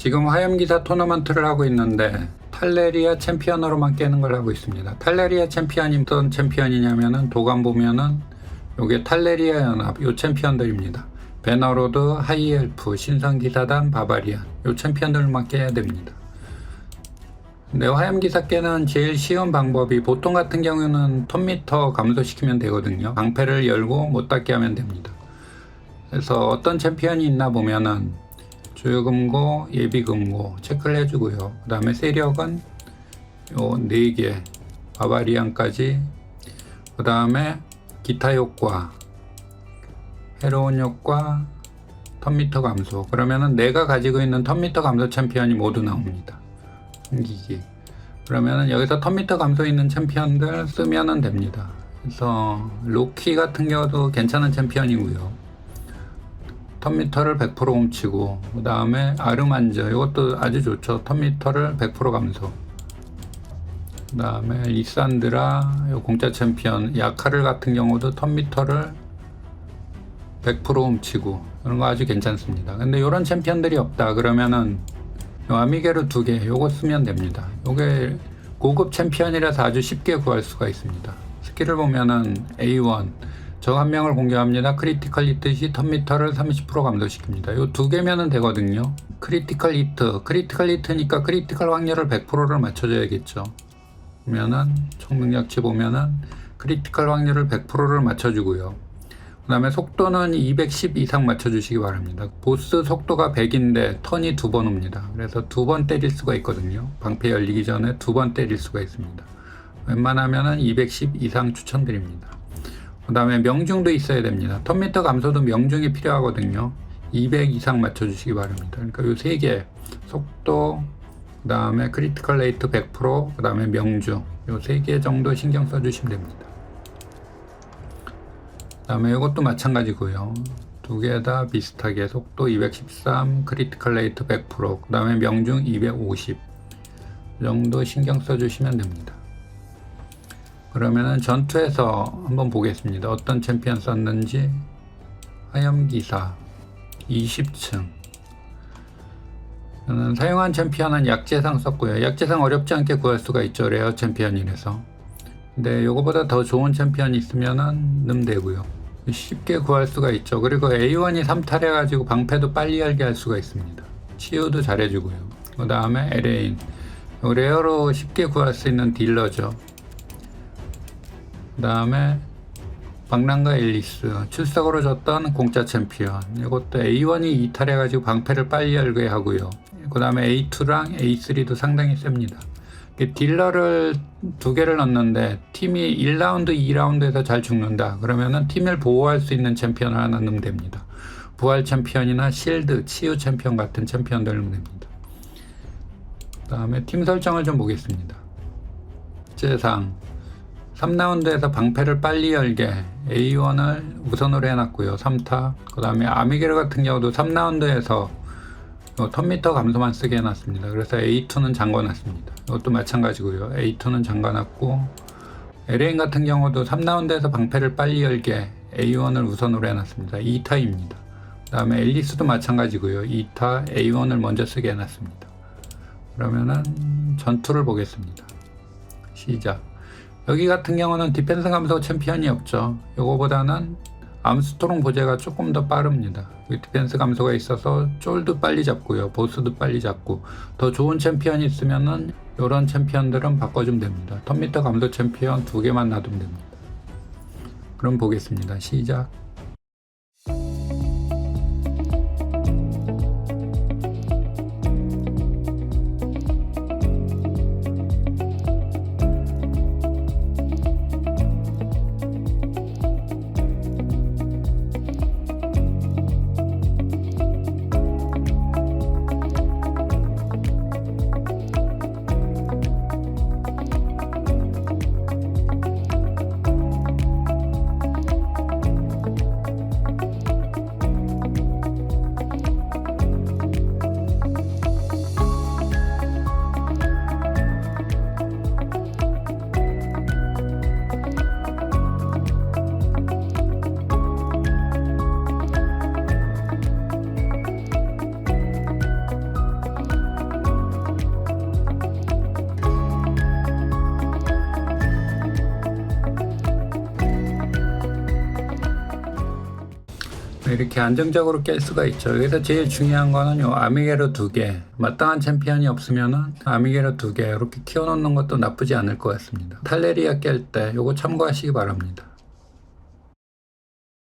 지금 화염기사 토너먼트를 하고 있는데 탈레리아 챔피언으로만 깨는 걸 하고 있습니다. 탈레리아 챔피언이 어떤 챔피언이냐면은 도감 보면은 요게 탈레리아 연합 요 챔피언들입니다. 베너로드, 하이엘프, 신성기사단, 바바리안 요 챔피언들만 깨야 됩니다. 근데 화염기사 깨는 제일 쉬운 방법이 보통 같은 경우는 톤미터 감소시키면 되거든요. 방패를 열고 못 닫게 하면 됩니다. 그래서 어떤 챔피언이 있나 보면은 주요금고, 예비금고 체크를 해주고요. 그 다음에 세력은 요 4개, 바바리안까지 그 다음에 기타 효과, 해로운 효과, 턴미터 감소 그러면은 내가 가지고 있는 턴미터 감소 챔피언이 모두 나옵니다. 숨기기 그러면은 여기서 턴미터 감소 있는 챔피언들 쓰면은 됩니다. 그래서 로키 같은 경우도 괜찮은 챔피언이고요. 턴미터를 100% 훔치고 그 다음에 아르만저 이것도 아주 좋죠. 턴미터를 100% 감소. 그 다음에 리산드라 요 공짜 챔피언. 야카를 같은 경우도 턴미터를 100% 훔치고 이런 거 아주 괜찮습니다. 근데 이런 챔피언들이 없다. 그러면은 요 아미게르 두 개 요거 쓰면 됩니다. 요게 고급 챔피언이라서 아주 쉽게 구할 수가 있습니다. 스킬을 보면은 A1 적 한 명을 공격합니다. 크리티컬 히트시 턴미터를 30% 감소시킵니다. 요두 개면은 되거든요. 크리티컬 히트, 크리티컬 히트니까 크리티컬 확률을 100%를 맞춰줘야겠죠. 그러면은 총능력치 보면은 크리티컬 확률을 100%를 맞춰주고요. 그 다음에 속도는 210 이상 맞춰주시기 바랍니다. 보스 속도가 100인데 턴이 두 번 옵니다. 그래서 두 번 때릴 수가 있거든요. 방패 열리기 전에 두 번 때릴 수가 있습니다. 웬만하면은 210 이상 추천드립니다. 그 다음에 명중도 있어야 됩니다. 턴미터 감소도 명중이 필요하거든요. 200 이상 맞춰주시기 바랍니다. 그러니까 요 세 개 속도, 그 다음에 크리티컬 레이트 100%, 그 다음에 명중 요 세 개 정도 신경 써주시면 됩니다. 그 다음에 이것도 마찬가지고요. 두 개 다 비슷하게 속도 213, 크리티컬 레이트 100%, 그 다음에 명중 250 정도 신경 써주시면 됩니다. 그러면은 전투에서 한번 보겠습니다. 어떤 챔피언 썼는지 화염기사 20층 저는 사용한 챔피언은 약재상 썼고요. 약재상 어렵지 않게 구할 수가 있죠. 레어 챔피언이라서 근데 요거보다 더 좋은 챔피언이 있으면은 넣으면 되고요. 쉽게 구할 수가 있죠. 그리고 A1이 3탈 해가지고 방패도 빨리 열게 할 수가 있습니다. 치유도 잘해주고요. 그 다음에 LA인 레어로 쉽게 구할 수 있는 딜러죠. 그 다음에 박랑과 앨리스 출석으로 졌던 공짜 챔피언. 이것도 A1이 이탈해가지고 방패를 빨리 열게 하고요. 그 다음에 A2랑 A3도 상당히 셉니다. 딜러를 두 개를 넣는데 팀이 1라운드 2라운드에서 잘 죽는다. 그러면은 팀을 보호할 수 있는 챔피언을 하나 넣으면 됩니다. 부활 챔피언이나 실드, 치유 챔피언 같은 챔피언들을 넣으면 됩니다. 그 다음에 팀 설정을 좀 보겠습니다. 제상 3라운드에서 방패를 빨리 열게 A1을 우선으로 해놨고요. 3타. 그 다음에 아미게르 같은 경우도 3라운드에서 턴미터 감소만 쓰게 해놨습니다. 그래서 A2는 잠궈놨습니다. 이것도 마찬가지고요. A2는 잠가놨고 LA인 같은 경우도 3라운드에서 방패를 빨리 열게 A1을 우선으로 해놨습니다. 2타입니다. 그 다음에 앨리스도 마찬가지고요. 2타 A1을 먼저 쓰게 해놨습니다. 그러면은 전투를 보겠습니다. 시작. 여기 같은 경우는 디펜스 감소 챔피언이 없죠. 요거보다는 암스트롱 보제가 조금 더 빠릅니다. 여기 디펜스 감소가 있어서 쫄도 빨리 잡고요. 보스도 빨리 잡고 더 좋은 챔피언이 있으면은 이런 챔피언들은 바꿔주면 됩니다. 턴미터 감소 챔피언 두 개만 놔두면 됩니다. 그럼 보겠습니다. 시작. 이렇게 안정적으로 깰 수가 있죠. 여기서 제일 중요한 거는 요 아미게로 두 개. 마땅한 챔피언이 없으면은 아미게로 두 개 이렇게 키워놓는 것도 나쁘지 않을 것 같습니다. 탈레리아 깰 때 요거 참고하시기 바랍니다.